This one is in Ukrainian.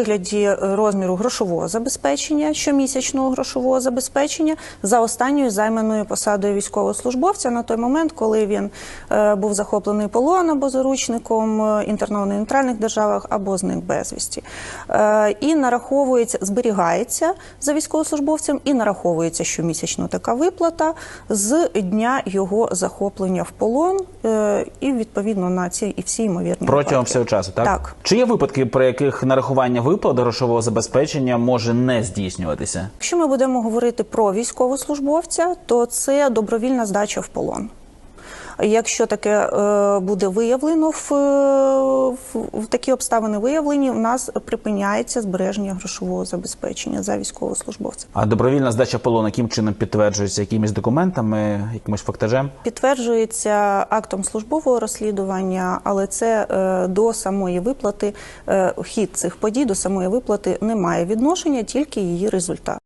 вигляді е, розміру грошового забезпечення, щомісячного грошового забезпечення за останньою займаною посадою військовослужбовця на той момент, коли він е, був захоплений полон або заручником, е, інтернований в нейтральних державах або зник безвісті. Е, І нараховується, зберігається за військовослужбовцем і нараховується щомісячно така виплата з дня його захоплення в полон е, і відповідно на ці і всі ймовірні Протягом випадки. всього часу, так? Так. Чи є випадки, при яких нарахування виплат грошового забезпечення може не здійснюватися? Якщо ми будемо говорити про військовослужбовця, то це добровільна здача в полон. Якщо таке е, буде виявлено в, е, в, такі обставини виявлені, в нас припиняється збереження грошового забезпечення за військовослужбовця. А добровільна здача полону яким чином підтверджується якимись документами, якимось фактажем? Підтверджується актом службового розслідування, але це е, до самої виплати, хід цих подій до самої виплати не має відношення, тільки її результат.